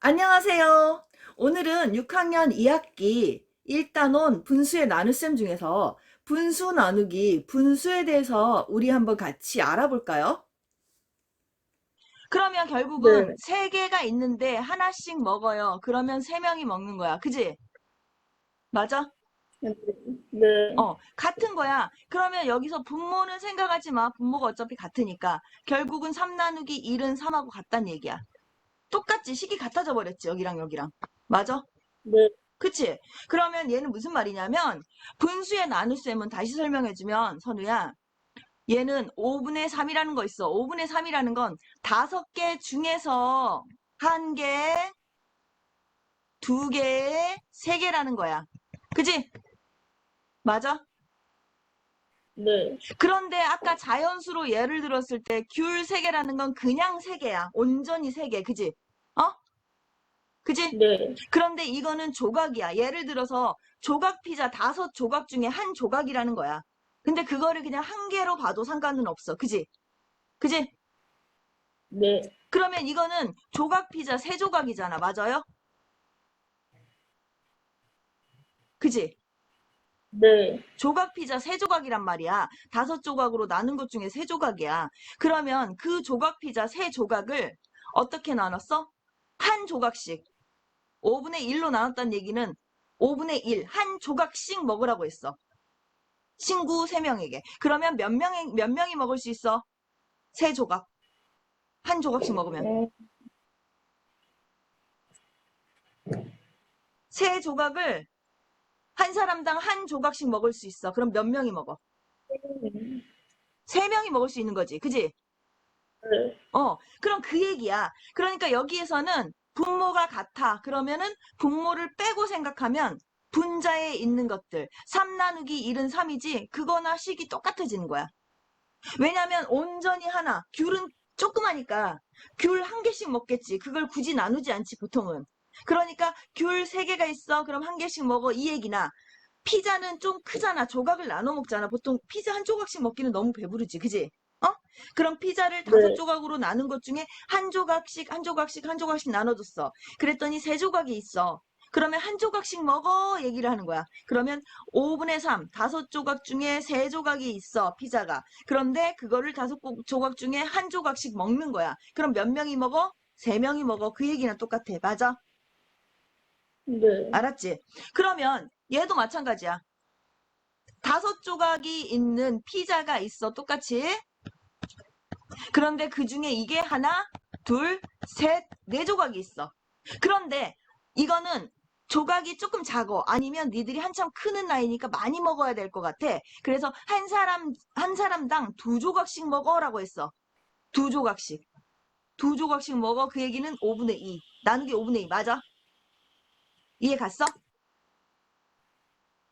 안녕하세요. 오늘은 6학년 2학기 1단원 분수의 나눗셈 중에서 분수 나누기, 분수에 대해서 우리 한번 같이 알아볼까요? 그러면 결국은 네. 세 개가 있는데 하나씩 먹어요. 그러면 세 명이 먹는 거야. 그지? 맞아? 네. 어, 같은 거야. 그러면 여기서 분모는 생각하지 마. 분모가 어차피 같으니까. 결국은 3 나누기 1은 3하고 같다는 얘기야. 똑같지? 식이 같아져 버렸지. 여기랑 여기랑. 맞아? 네. 그치? 그러면 얘는 무슨 말이냐면 분수의 나눗셈은 다시 설명해주면 선우야 얘는 5분의 3이라는 거 있어. 5분의 3이라는 건 다섯 개 중에서 한 개, 두 개, 세 개라는 거야. 그치? 맞아? 네. 그런데 아까 자연수로 예를 들었을 때 귤 세 개라는 건 그냥 세 개야. 온전히 세 개. 그지? 어? 그지? 네. 그런데 이거는 조각이야. 예를 들어서 조각 피자 다섯 조각 중에 한 조각이라는 거야. 근데 그거를 그냥 한 개로 봐도 상관은 없어. 그지? 그지? 네. 그러면 이거는 조각 피자 세 조각이잖아. 맞아요? 그지? 네. 조각 피자 세 조각이란 말이야. 다섯 조각으로 나눈 것 중에 세 조각이야. 그러면 그 조각 피자 세 조각을 어떻게 나눴어? 한 조각씩. 5분의 1로 나눴다는 얘기는 5분의 1, 한 조각씩 먹으라고 했어. 친구 3명에게. 그러면 몇 명이, 몇 명이 먹을 수 있어? 세 조각. 한 조각씩 먹으면. 어, 세 조각을 한 사람당 한 조각씩 먹을 수 있어. 그럼 몇 명이 먹어? 세 명이 먹을 수 있는 거지. 그지? 네. 어, 그럼 그 얘기야. 그러니까 여기에서는 분모가 같아. 그러면은 분모를 빼고 생각하면 분자에 있는 것들. 3 나누기 1은 3이지 그거나 식이 똑같아지는 거야. 왜냐면 온전히 하나. 귤은 조그마니까 귤 한 개씩 먹겠지. 그걸 굳이 나누지 않지 보통은. 그러니까 귤 세 개가 있어. 그럼 한 개씩 먹어. 이 얘기나. 피자는 좀 크잖아. 조각을 나눠 먹잖아. 보통 피자 한 조각씩 먹기는 너무 배부르지. 그지? 어? 그럼 피자를 다섯 네. 조각으로 나눈 것 중에 한 조각씩, 한 조각씩, 한 조각씩 나눠줬어. 그랬더니 세 조각이 있어. 그러면 한 조각씩 먹어 얘기를 하는 거야. 그러면 5분의 3, 다섯 조각 중에 세 조각이 있어, 피자가. 그런데 그거를 다섯 고- 조각 중에 한 조각씩 먹는 거야. 그럼 몇 명이 먹어? 세 명이 먹어. 그 얘기랑 똑같아. 맞아? 네. 알았지? 그러면 얘도 마찬가지야. 다섯 조각이 있는 피자가 있어. 똑같이. 그런데 그 중에 이게 하나, 둘, 셋, 네 조각이 있어. 그런데 이거는 조각이 조금 작어. 아니면 니들이 한참 크는 나이니까 많이 먹어야 될 것 같아. 그래서 한 사람, 한 사람당 두 조각씩 먹어라고 했어. 두 조각씩. 두 조각씩 먹어. 그 얘기는 5분의 2. 나누기 5분의 2. 맞아? 이해 갔어?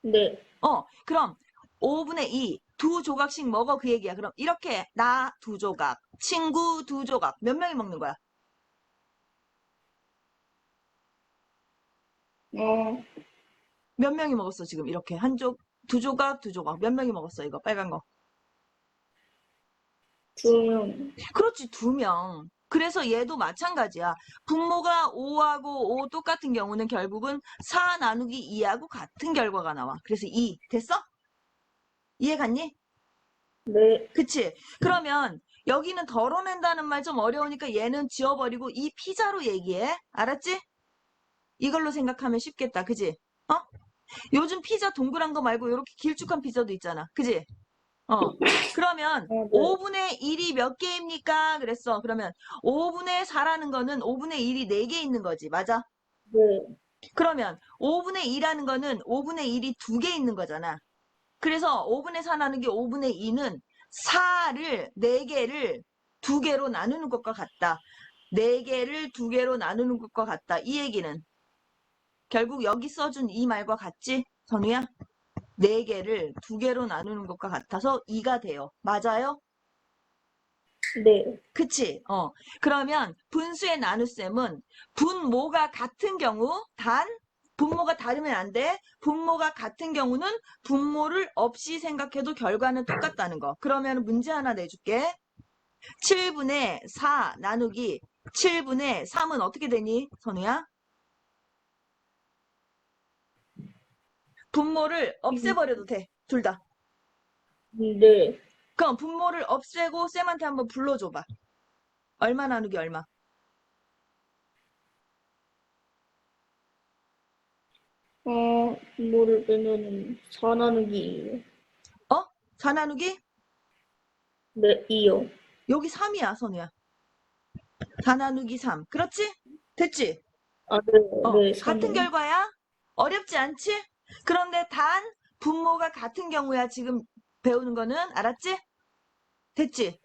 네. 어, 그럼 5분의 2, 두 조각씩 먹어 그 얘기야. 그럼 이렇게 나 두 조각, 친구 두 조각, 몇 명이 먹는 거야? 어, 몇 명이 먹었어 지금 이렇게 한 조, 두 조각, 두 조각, 몇 명이 먹었어 이거 빨간 거? 두 명. 그렇지 두 명. 그래서 얘도 마찬가지야. 분모가 5하고 5 똑같은 경우는 결국은 4 나누기 2하고 같은 결과가 나와. 그래서 2 됐어? 이해 갔니? 네. 그치? 그러면 여기는 덜어낸다는 말 좀 어려우니까 얘는 지워버리고 이 피자로 얘기해. 알았지? 이걸로 생각하면 쉽겠다. 그지? 어? 요즘 피자 동그란 거 말고 이렇게 길쭉한 피자도 있잖아. 그지? 어. 그러면 어, 네. 5분의 1이 몇 개입니까? 그랬어. 그러면 5분의 4라는 거는 5분의 1이 4개 있는 거지. 맞아? 네. 그러면 5분의 2라는 거는 5분의 1이 2개 있는 거잖아. 그래서 5분의 4 나누기 5분의 2는 4를 4개를 2개로 나누는 것과 같다. 4개를 2개로 나누는 것과 같다. 이 얘기는 결국 여기 써준 이 말과 같지? 선우야? 4개를 2개로 나누는 것과 같아서 2가 돼요. 맞아요? 네. 그치? 어. 그러면 분수의 나눗셈은 분모가 같은 경우 단 분모가 다르면 안 돼. 분모가 같은 경우는 분모를 없이 생각해도 결과는 똑같다는 거. 그러면 문제 하나 내줄게. 7분의 4 나누기 7분의 3은 어떻게 되니, 선우야? 분모를 없애버려도 돼, 둘 다. 네. 그럼 분모를 없애고 쌤한테 한번 불러줘봐. 얼마 나누기 얼마? 어, 분모를 빼면은 4 나누기 4 나누기? 네, 2요. 여기 3이야, 선우야. 4 나누기 3. 그렇지? 됐지? 아, 네, 어, 네, 같은 3이요. 결과야? 어렵지 않지? 그런데 단 분모가 같은 경우야 지금 배우는 거는 알았지? 됐지?